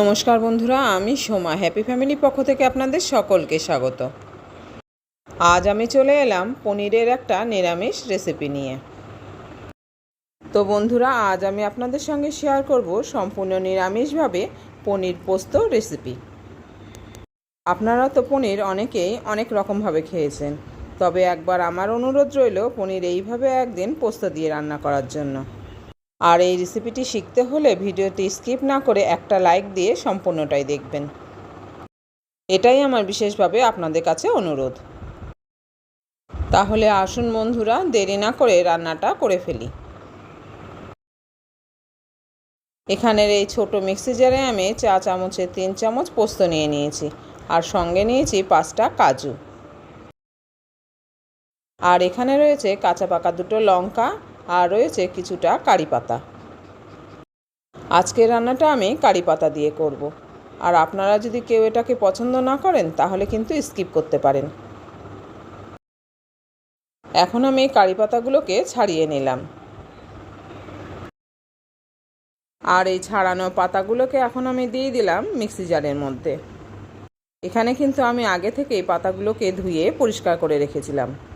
নমস্কার বন্ধুরা, আমি সোমা। হ্যাপি ফ্যামিলি পক্ষ থেকে আপনাদের সকলকে স্বাগত। আজ আমি চলে এলাম পনিরের একটা নিরামিষ রেসিপি নিয়ে। তো বন্ধুরা, আজ আমি আপনাদের সঙ্গে শেয়ার করব সম্পূর্ণ নিরামিষভাবে পনির পোস্ত রেসিপি আপনারা তো পনির অনেকেই অনেক রকমভাবে খেয়েছেন, তবে একবার আমার অনুরোধ রইল পনির এইভাবে একদিন পোস্ত দিয়ে রান্না করার জন্য। আর এই রেসিপিটি শিখতে হলে ভিডিওটি স্কিপ না করে একটা লাইক দিয়ে সম্পূর্ণটাই দেখবেন। এটাই আমার বিশেষভাবে আপনাদের কাছে অনুরোধ। তাহলে আসুন বন্ধুরা, দেরি না করে রান্নাটা করে ফেলি। এখানের এই ছোট মিক্সি জারে আমি চা চামচের তিন চামচ পোস্ত নিয়ে নিয়েছি আর সঙ্গে নিয়েছি পাঁচটা কাজু। আর এখানে রয়েছে কাঁচা পাকা দুটো লঙ্কা আর রয়েছে কিছুটা কারি পাতা। আজকের রান্নাটা আমি কারি পাতা দিয়ে করব। আর আপনারা যদি কেউ এটাকে পছন্দ না করেন, তাহলে কিন্তু স্কিপ করতে পারেন। এখন আমি এই কারি পাতাগুলোকে ছাড়িয়ে নিলাম। আর এই ছাড়ানো পাতাগুলোকে এখন আমি দিয়ে দিলাম মিক্সি জারের মধ্যে। এখানে কিন্তু আমি আগে থেকে এই পাতাগুলোকে ধুয়ে পরিষ্কার করে রেখেছিলাম।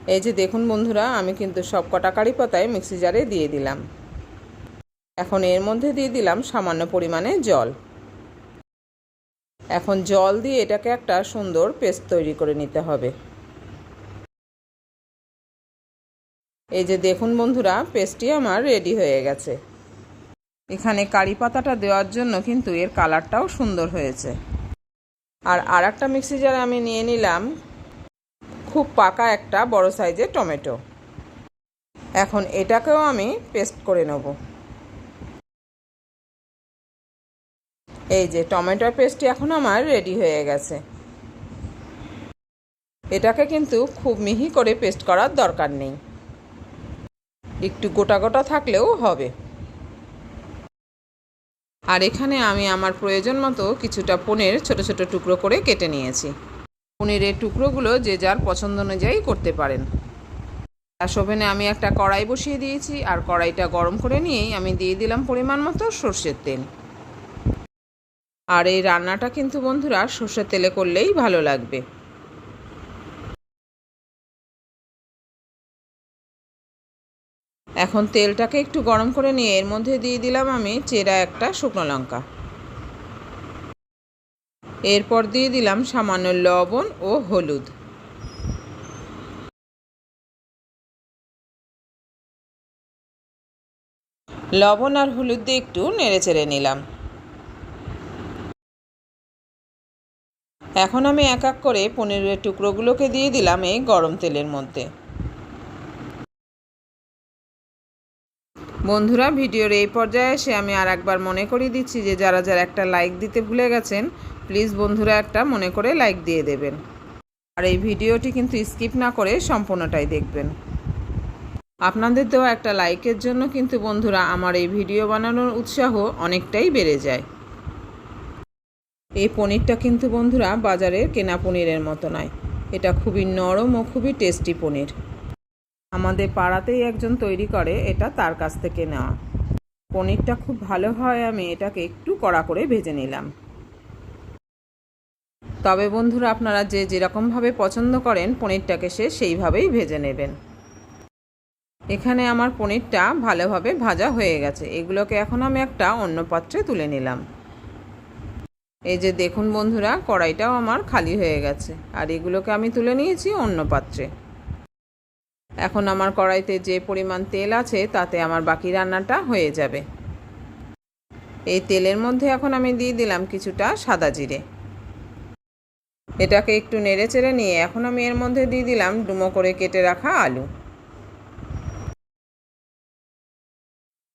এই যে দেখুন বন্ধুরা, আমি কিন্তু সব কটা কারি পাতায় মিক্সি জারে দিয়ে দিলাম। এখন এর মধ্যে দিয়ে দিলাম সামান্য পরিমাণে জল। এখন জল দিয়ে এটাকে একটা সুন্দর পেস্ট তৈরি করে নিতে হবে। এই যে দেখুন বন্ধুরা, পেস্টটি আমার রেডি হয়ে গেছে। এখানে কারি পাতাটা দেওয়ার জন্য কিন্তু এর কালারটাও সুন্দর হয়েছে। আর আর একটা মিক্সি জারে আমি নিয়ে নিলাম খুব পাকা একটা বড় সাইজের টমেটো। এখন এটাকেও আমি পেস্ট করে নেব। এই যে টমেটোর পেস্টটি এখন আমার রেডি হয়ে গেছে। এটাকে কিন্তু খুব মিহি করে পেস্ট করার দরকার নেই। একটু গোটা গোটা থাকলেও হবে। আর এখানে আমি আমার প্রয়োজন মতো কিছুটা পনেরো ছোট ছোট টুকরো করে কেটে নিয়েছি। পনিরের টুকরোগুলো যে যার পছন্দ অনুযায়ী করতে পারেন। গ্যাস ওভেনে আমি একটা কড়াই বসিয়ে দিয়েছি আর কড়াইটা গরম করে নিয়েই আমি দিয়ে দিলাম পরিমাণ মতো সর্ষের তেল। আর এই রান্নাটা কিন্তু বন্ধুরা সর্ষের তেলে করলেই ভালো লাগবে। এখন তেলটাকে একটু গরম করে নিয়ে এর মধ্যে দিয়ে দিলাম আমি চেরা একটা শুকনো লঙ্কা। এরপর দিয়ে দিলাম সামান্য লবণ ও হলুদ। লবণ আর হলুদ দিয়ে একটু নেড়ে চেড়ে নিলাম। এখন আমি এক এক করে পনিরের টুকরোগুলোকে দিয়ে দিলাম এই গরম তেলের মধ্যে। বন্ধুরা, ভিডিওর এই পর্যায়ে এসে আমি আর একবার মনে করিয়ে দিচ্ছি যে যারা যারা একটা লাইক দিতে ভুলে গেছেন প্লিজ বন্ধুরা একটা মনে করে লাইক দিয়ে দেবেন। আর এই ভিডিওটি কিন্তু স্কিপ না করে সম্পূর্ণটাই দেখবেন। আপনাদের দেওয়া একটা লাইকের জন্য কিন্তু বন্ধুরা, আমার এই ভিডিও বানানোর উৎসাহ অনেকটাই বেড়ে যায়। এই পনিরটা কিন্তু বন্ধুরা বাজারের কেনা পনিরের মতো নয়। এটা খুবই নরম ও খুবই টেস্টি পনির। আমাদের পাড়াতেই একজন তৈরি করে, এটা তার কাছ থেকে নেওয়া। পনিরটা খুব ভালো হয়, আমি এটাকে একটু কড়া করে ভেজে নিলাম। তবে বন্ধুরা, আপনারা যে যেরকমভাবে পছন্দ করেন, পনিরটাকে সে সেইভাবেই ভেজে নেবেন। এখানে আমার পনিরটা ভালোভাবে ভাজা হয়ে গেছে। এগুলোকে এখন আমি একটা অন্য পাত্রে তুলে নিলাম। এই যে দেখুন বন্ধুরা, কড়াইটাও আমার খালি হয়ে গেছে। আর এগুলোকে আমি তুলে নিয়েছি অন্য পাত্রে। এখন আমার কড়াইতে যে পরিমাণ তেল আছে, তাতে আমার বাকি রান্নাটা হয়ে যাবে। এই তেলের মধ্যে এখন আমি দিয়ে দিলাম কিছুটা সাদা জিরে। এটাকে একটু নেড়ে চেড়ে নিয়ে এখন আমি এর মধ্যে দিয়ে দিলাম ডুমো করে কেটে রাখা আলু।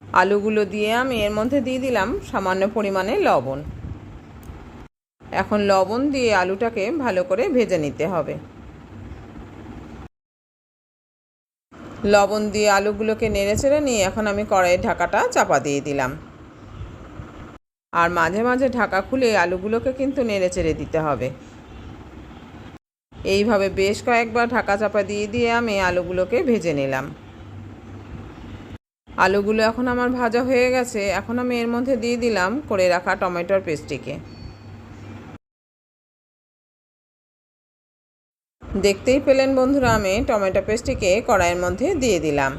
আলুগুলো দিয়ে আমি এর মধ্যে দিয়ে দিলাম সামান্য পরিমাণে লবণ। এখন লবণ দিয়ে আলুটাকে ভালো করে ভেজে নিতে হবে। লবণ দিয়ে আলুগুলোকে নেড়ে চেড়ে নিয়ে এখন আমি কড়াইয়ের ঢাকাটা চাপা দিয়ে দিলাম। আর মাঝে মাঝে ঢাকা খুলে আলুগুলোকে কিন্তু নেড়ে চেড়ে দিতে হবে। এইভাবে বেশ কয়েকবার ঢাকা চাপা দিয়ে দিয়ে আমি আলুগুলোকে ভেজে নিলাম। আলুগুলো এখন আমার ভাজা হয়ে গেছে। এখন আমি এর মধ্যে দিয়ে দিলাম করে রাখা টমেটোর পেস্টটিকে। দেখতেই পেলেন বন্ধুরা, আমি টমেটো পেস্টটিকে কড়াইয়ের মধ্যে দিয়ে দিলাম।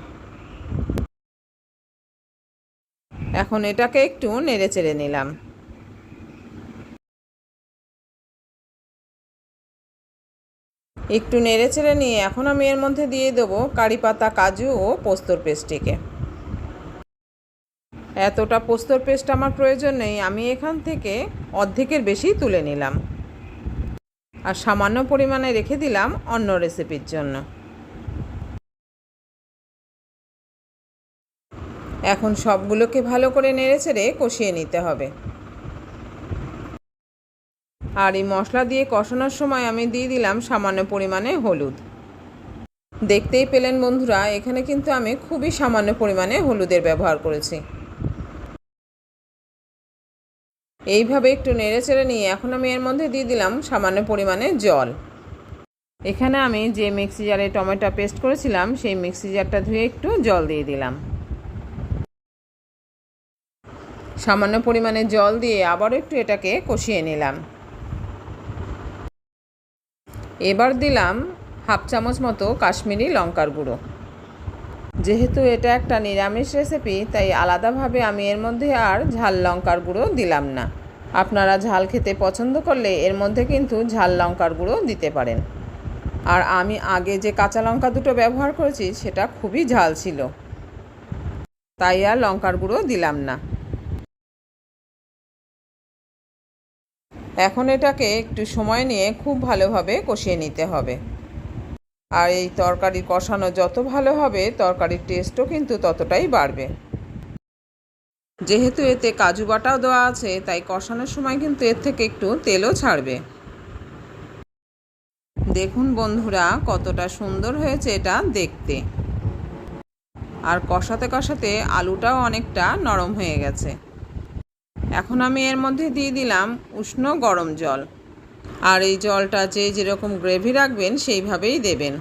এখন এটাকে একটু নেড়ে চেড়ে নিলাম। একটু নেড়ে চেড়ে নিয়ে এখন আমি এর মধ্যে দিয়ে দেবো কারি পাতা, কাজু ও পোস্তর পেস্টটিকে। এতটা পোস্তর পেস্ট আমার প্রয়োজন নেই, আমি এখান থেকে অর্ধেকের বেশি তুলে নিলাম। আর সামান্য পরিমাণে রেখে দিলাম অন্য রেসিপির জন্য। এখন সবগুলোকে ভালো করে নেড়ে চেড়ে কষিয়ে নিতে হবে। আর এই মশলা দিয়ে কষানোর সময় আমি দিয়ে দিলাম সামান্য পরিমাণে হলুদ। দেখতেই পেলেন বন্ধুরা, এখানে কিন্তু আমি খুবই সামান্য পরিমাণে হলুদের ব্যবহার করেছি। এইভাবে একটু নেড়ে চেড়ে নিয়ে এখন আমি এর মধ্যে দিয়ে দিলাম সামান্য পরিমাণে জল। এখানে আমি যে মিক্সি জারে টমেটো পেস্ট করেছিলাম, সেই মিক্সি জারটা ধুয়ে একটু জল দিয়ে দিলাম। সামান্য পরিমাণে জল দিয়ে আবারও একটু এটাকে কষিয়ে নিলাম। এবার দিলাম হাফ চামচ মতো কাশ্মীরি লঙ্কার গুঁড়ো। যেহেতু এটা একটা নিরামিষ রেসিপি তাই আলাদাভাবে আমি এর মধ্যে আর ঝাল লঙ্কার গুঁড়ো দিলাম না। আপনারা ঝাল খেতে পছন্দ করলে এর মধ্যে কিন্তু ঝাল লঙ্কার গুঁড়ো দিতে পারেন। আর আমি আগে যে কাঁচা লঙ্কা দুটো ব্যবহার করেছি, সেটা খুবই ঝাল ছিল। তাই আর লঙ্কার গুঁড়ো দিলাম না। এখন এটাকে একটু সময় নিয়ে খুব ভালোভাবে কষিয়ে নিতে হবে। আর এই তরকারি কষানো যত ভালো হবে, তরকারির টেস্টও কিন্তু ততটাই বাড়বে। যেহেতু এতে কাজু বাটাও দেওয়া আছে, তাই কষানোর সময় কিন্তু এর থেকে একটু তেলও ছাড়বে। দেখুন বন্ধুরা, কতটা সুন্দর হয়েছে এটা দেখতে। আর কষাতে কষাতে আলুটাও অনেকটা নরম হয়ে গেছে। এখন আমি এর মধ্যে দিয়ে দিলাম উষ্ণ গরম জল। আর এই জলটা যে যেরকম গ্রেভি রাখবেন, সেইভাবেই দেবেন।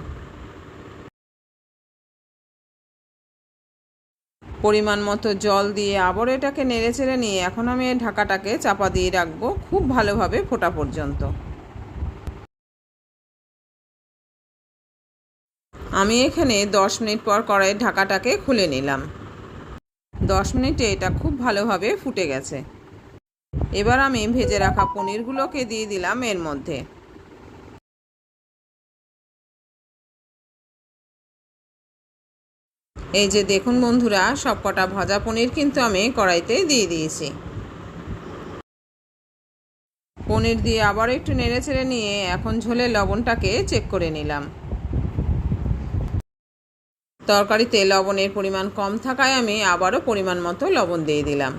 পরিমাণ মতো জল দিয়ে আবার এটাকে নেড়ে চেড়ে নিয়ে এখন আমি ঢাকাটাকে চাপা দিয়ে রাখব খুব ভালোভাবে ফোটা পর্যন্ত। আমি এখানে দশ মিনিট পর কড়াইয়ের ঢাকাটাকে খুলে নিলাম। দশ মিনিটে এটা খুব ভালোভাবে ফুটে গেছে। এবার আমি ভেজে রাখা পনিরগুলোকে দিয়ে দিলাম এর মধ্যে। এই যে দেখুন বন্ধুরা, সবকটা ভাজা পনির কিন্তু আমি কড়াইতে দিয়ে দিয়েছি। পনির দিয়ে আবার একটু নেড়ে ছেড়ে নিয়ে এখন ঝোলে লবণটাকে চেক করে নিলাম। তরকারিতে লবণের পরিমাণ কম থাকায় আমি আবারও পরিমাণ মতো লবণ দিয়ে দিলাম।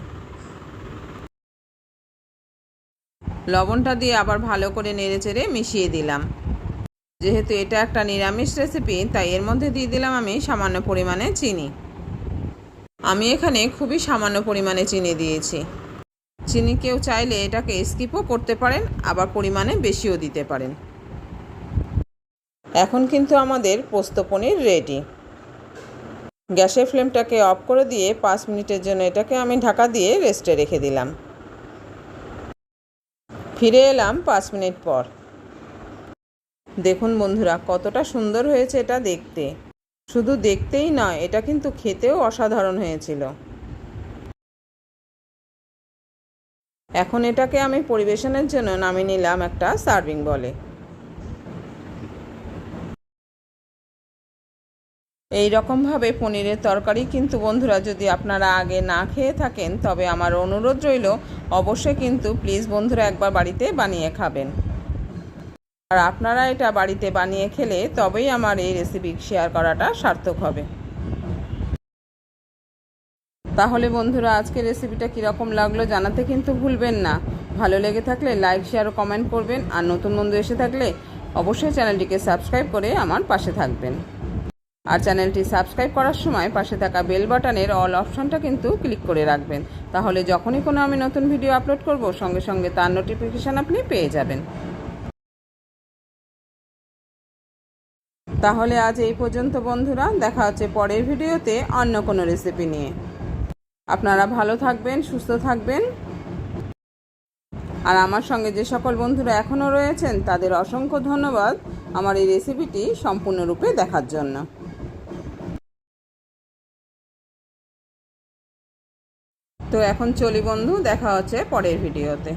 লবণটা দিয়ে আবার ভালো করে নেড়ে চেড়ে মিশিয়ে দিলাম। যেহেতু এটা একটা নিরামিষ রেসিপি তাই এর মধ্যে দিয়ে দিলাম আমি সামান্য পরিমাণে চিনি। আমি এখানে খুবই সামান্য পরিমাণে চিনি দিয়েছি। চিনি কেউ চাইলে এটাকে স্কিপও করতে পারেন, আবার পরিমাণে বেশিও দিতে পারেন। এখন কিন্তু আমাদের পোস্ত পনির রেডি গ্যাসের ফ্লেমটাকে অফ করে দিয়ে পাঁচ মিনিটের জন্য এটাকে আমি ঢাকা দিয়ে রেস্টে রেখে দিলাম। ফিরে এলাম পাঁচ মিনিট পর। দেখুন বন্ধুরা, কতটা সুন্দর হয়েছে এটা দেখতে। শুধু দেখতেই নয়, এটা কিন্তু খেতেও অসাধারণ হয়েছিল। এখন এটাকে আমি পরিবেশনের জন্য নামিয়ে নিলাম একটা সার্ভিং বলে। এই রকমভাবে পনিরের তরকারি কিন্তু বন্ধুরা যদি আপনারা আগে না খেয়ে থাকেন, তবে আমার অনুরোধ রইল, অবশ্যই কিন্তু প্লিজ বন্ধুরা একবার বাড়িতে বানিয়ে খাবেন। আর আপনারা এটা বাড়িতে বানিয়ে খেলে তবেই আমার এই রেসিপি শেয়ার করাটা সার্থক হবে। তাহলে বন্ধুরা আজকে রেসিপিটা কীরকম লাগল জানাতে কিন্তু ভুলবেন না। ভালো লেগে থাকলে লাইক শেয়ার ও কমেন্ট করবেন। আর নতুন বন্ধু এসে থাকলে অবশ্যই চ্যানেলটিকে সাবস্ক্রাইব করে আমার পাশে থাকবেন। আর চ্যানেলটি সাবস্ক্রাইব করার সময় পাশে থাকা বেল বাটনের অল অপশনটা কিন্তু ক্লিক করে রাখবেন। তাহলে যখনই কোনো আমি নতুন ভিডিও আপলোড করব, সঙ্গে সঙ্গে তার নোটিফিকেশান আপনি পেয়ে যাবেন। তাহলে আজ এই পর্যন্ত বন্ধুরা, দেখা হচ্ছে পরের ভিডিওতে অন্য কোনো রেসিপি নিয়ে। আপনারা ভালো থাকবেন, সুস্থ থাকবেন। আর আমার সঙ্গে যে সকল বন্ধুরা এখনও রয়েছেন, তাদের অসংখ্য ধন্যবাদ আমার এই রেসিপিটি সম্পূর্ণরূপে দেখার জন্য। তো এখন চলি বন্ধু দেখা হচ্ছে পরের ভিডিওতে।